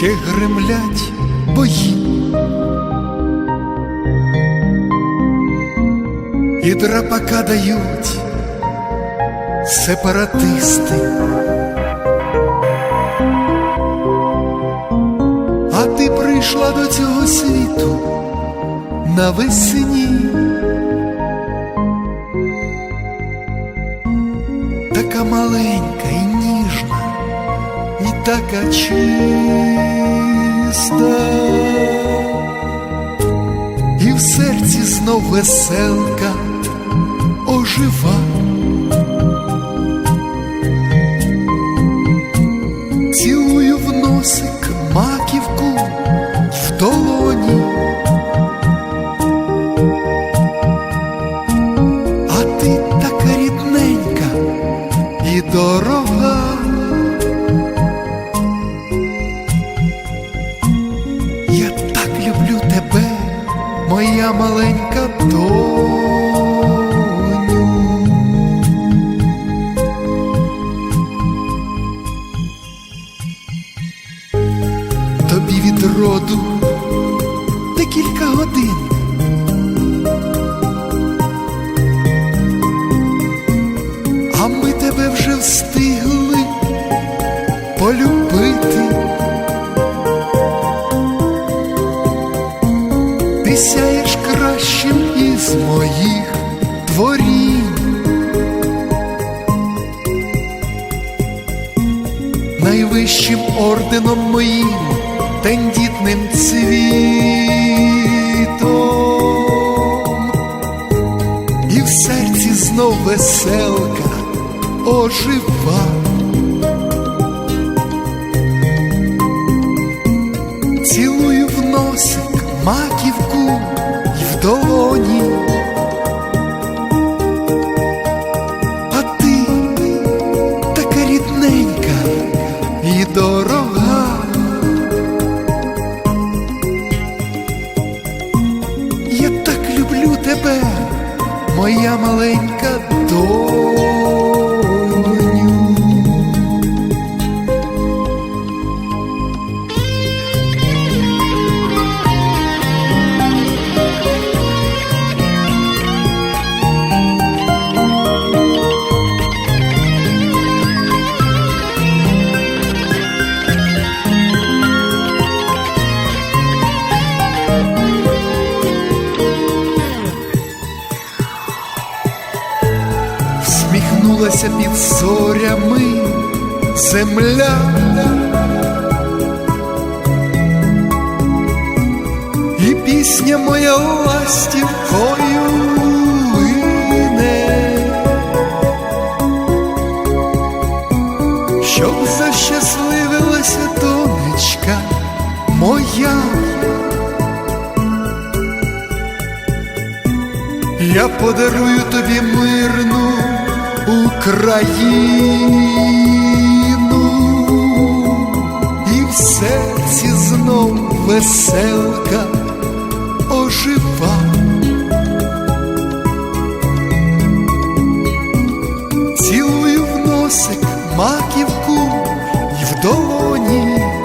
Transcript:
ще гремлять бої. І драпака дають сепаратисти. А ти прийшла до цього світу навесні. Така маленька і така чиста, і в серці знов веселка ожива. Тобі від роду декілька годин. А ми тебе вже встигли полюбити. Ти сяєш кращим із моїх творінь. Найвищим орденом моїм тендітним цвітом. І в серці знов веселка ожива. Цілую в носик маківку моя маленька доню. Всміхнулася під зорями земля. І пісня моя ластівкою лине, щоб защасливилася донечка моя. Я подарую тобі мирну Україну, і в серці знов веселка ожива. Цілую в носик маківку й в долоні.